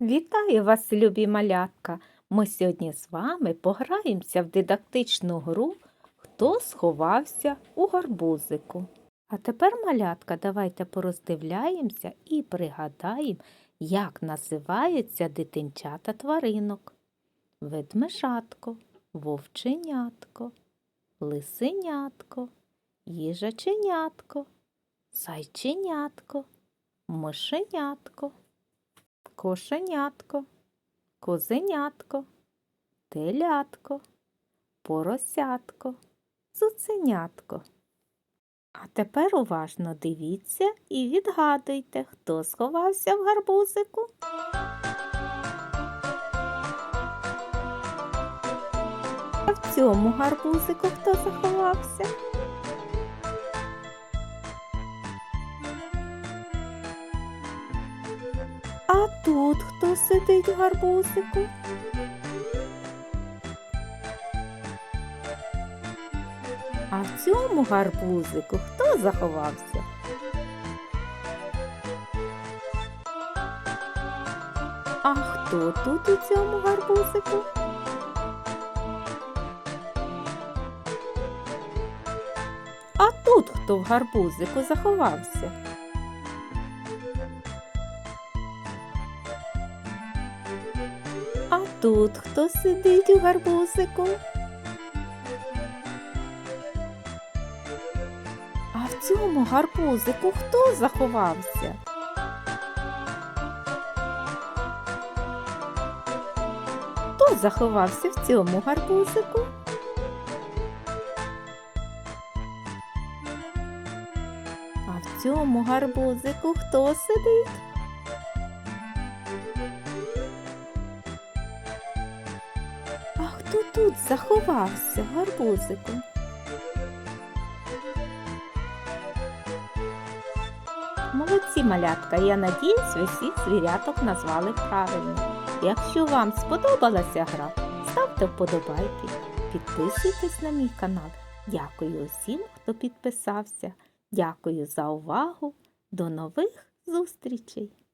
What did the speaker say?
Вітаю вас, любі малятка! Ми сьогодні з вами пограємося в дидактичну гру Хто сховався у гарбузику. А тепер, малятка, давайте пороздивляємося і пригадаємо, як називаються дитинчата тваринок. Ведмежатко, вовченятко, лисенятко, їжаченятко, зайченятко, мишенятко кошенятко, козенятко, телятко, поросятко, цуценятко. А тепер уважно дивіться і відгадуйте, хто сховався в гарбузику. А в цьому гарбузику хто заховався? А тут хто сидить гарбузику? А в цьому гарбузику хто заховався? А хто тут у цьому гарбузику? А тут хто в гарбузику заховався? А тут хто сидить у гарбузику? А в цьому гарбузику хто заховався? Хто заховався в цьому гарбузику? А в цьому гарбузику хто сидить? А хто тут заховався в гарбузику? Молодці малятка, я надіюсь, ви всіх звіряток назвали правильно. Якщо вам сподобалася гра, ставте вподобайки, підписуйтесь на мій канал. Дякую усім, хто підписався. Дякую за увагу. До нових зустрічей!